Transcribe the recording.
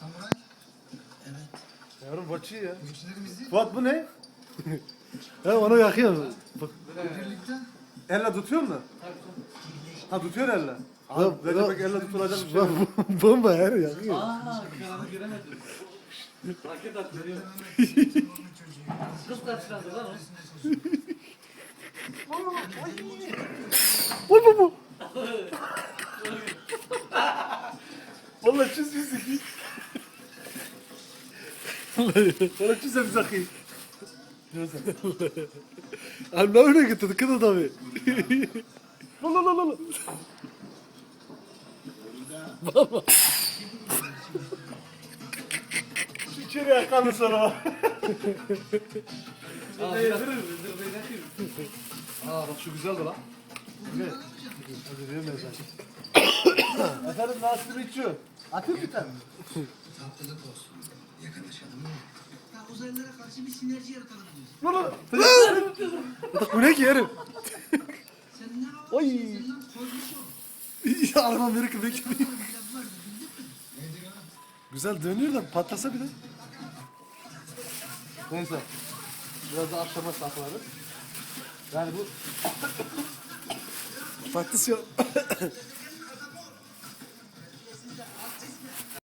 Samuray. Evet. Yavrum baçı ya. Görüşlerimizi Fuat bu ne? ya onu yakıyor. Bak. birlikte Elle tutuyor mu? Ha tutuyor elle. Abi Lan- lan- Bek elle tutulacak bir şey. Yok. bomba her yakıyor. Aa, karanı göremedim. Raket atıyor. Kız kaçırdı lan o. Bu bu bu. Vallahi çiz çiz bir zakı. Abi ne öyle getirdi kız adamı. La la la la la. Şu içeri yakalım sonra. Aa, bak şu güzeldi lan. Evet. Hadi zaten. Efendim Nasır içiyor. Atın bir tane. tatlılık olsun. Yakınlaşalım. Uzaylılara karşı bir sinerji yaratalım diyorsun. La la la. Bak bu ne ki yerim. Sen ne hava Oy. şeysin lan? Koymuş o. Arabam biri kıvır kıvır. Bir laf vardı bildin mi? Nedir o? Güzel dönüyor da patlasa bile. Neyse. Biraz da akşama saklarız. Yani bu Patlısı yok.